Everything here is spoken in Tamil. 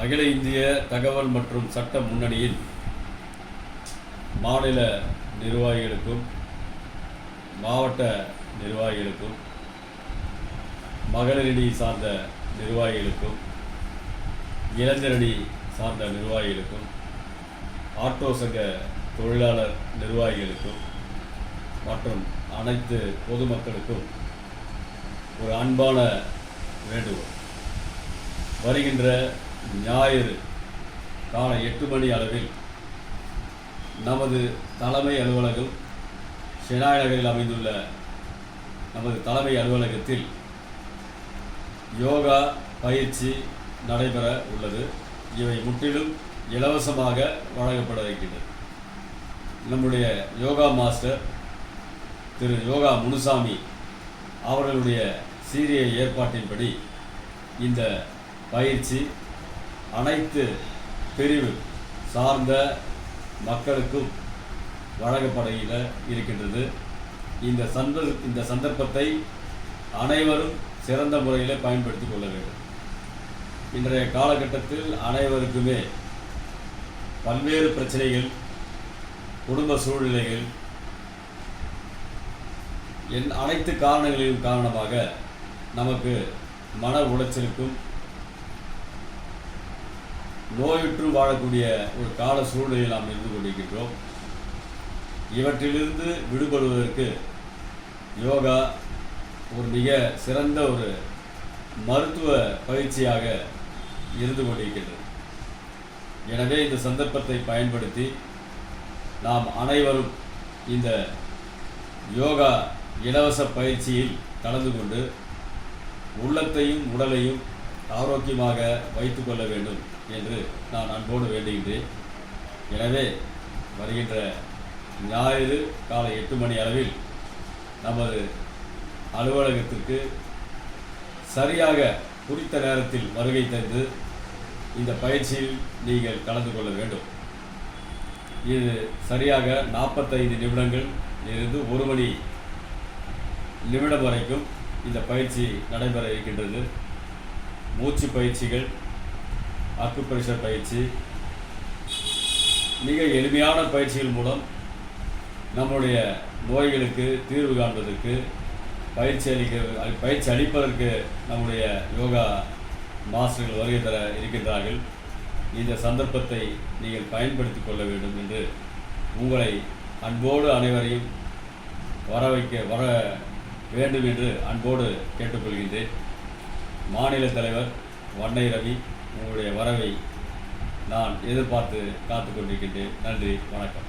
அகில இந்திய தகவல் மற்றும் சட்ட முன்னணியின் மாநில நிர்வாகிகளுக்கும் மாவட்ட நிர்வாகிகளுக்கும் மகளிரணி சார்ந்த நிர்வாகிகளுக்கும் இளைஞரணி சார்ந்த நிர்வாகிகளுக்கும் ஆட்டோ சங்க தொழிலாளர் நிர்வாகிகளுக்கும் மற்றும் அனைத்து பொதுமக்களுக்கும் ஒரு அன்பான வேண்டுகோள். வருகின்ற ஞாயிறு காலை எட்டு மணி அளவில் நமது தலைமை அலுவலகம் ஷெனாய் நகரில் அமைந்துள்ள நமது தலைமை அலுவலகத்தில் யோகா பயிற்சி நடைபெற உள்ளது. இவை முற்றிலும் இலவசமாக வழங்கப்பட இருக்கின்றது நம்முடைய யோகா மாஸ்டர் திரு யோகா முனுசாமி அவர்களுடைய சீரிய ஏற்பாட்டின்படி இந்த பயிற்சி அனைத்து பிரிவு சார்ந்த மக்களுக்கும் வழங்கப்பட இருக்கின்றது. இந்த சந்த இந்த சந்தர்ப்பத்தை அனைவரும் சிறந்த முறையில் பயன்படுத்திக் கொள்ள வேண்டும். இன்றைய காலகட்டத்தில் அனைவருக்குமே பல்வேறு பிரச்சனைகள் குடும்ப சூழ்நிலைகள் என் அனைத்து காரணங்களின் காரணமாக நமக்கு மன உளைச்சலுக்கும் நோயுற்று வாழக்கூடிய ஒரு கால சூழ்நிலையில் நாம் இருந்து கொண்டிருக்கின்றோம். இவற்றிலிருந்து விடுபடுவதற்கு யோகா ஒரு மிக சிறந்த ஒரு மருத்துவ பயிற்சியாக இருந்து கொண்டிருக்கின்றது. எனவே இந்த சந்தர்ப்பத்தை பயன்படுத்தி நாம் அனைவரும் இந்த யோகா இலவச பயிற்சியில் கலந்து கொண்டு உள்ளத்தையும் உடலையும் ஆரோக்கியமாக வைத்துக்கொள்ள வேண்டும். என்று நான் அன்போடு வேண்டுகின்றேன். எனவே வருகின்ற ஞாயிறு காலை எட்டு மணி அளவில் நமது அலுவலகத்திற்கு சரியாக குறித்த நேரத்தில் வருகை தந்து இந்த பயிற்சியில் நீங்கள் கலந்து கொள்ள வேண்டும். இது சரியாக நாற்பத்தைந்து நிமிடங்கள் இருந்து ஒரு மணி நிமிடம் வரைக்கும் இந்த பயிற்சி நடைபெற இருக்கின்றது. மூச்சு பயிற்சிகள் அக்குப்ரெஷர் பயிற்சி. மிக எளிமையான பயிற்சிகள் மூலம் நம்முடைய நோய்களுக்கு தீர்வு காண்பதற்கு பயிற்சி அளிக்க பயிற்சி அளிப்பதற்கு நம்முடைய யோகா மாஸ்டர்கள் வருகை தர இருக்கின்றார்கள். இந்த சந்தர்ப்பத்தை நீங்கள் பயன்படுத்திக் கொள்ள வேண்டும் என்று உங்களை அன்போடு அனைவரையும் வர வைக்க வர வேண்டும் என்று அன்போடு கேட்டுக்கொள்கின்றேன். மாநில தலைவர் வண்ணை ரவி உங்களுடைய வரவை நான் எதிர்பார்த்து காத்து கொண்டிருக்கின்றேன் நன்றி வணக்கம்.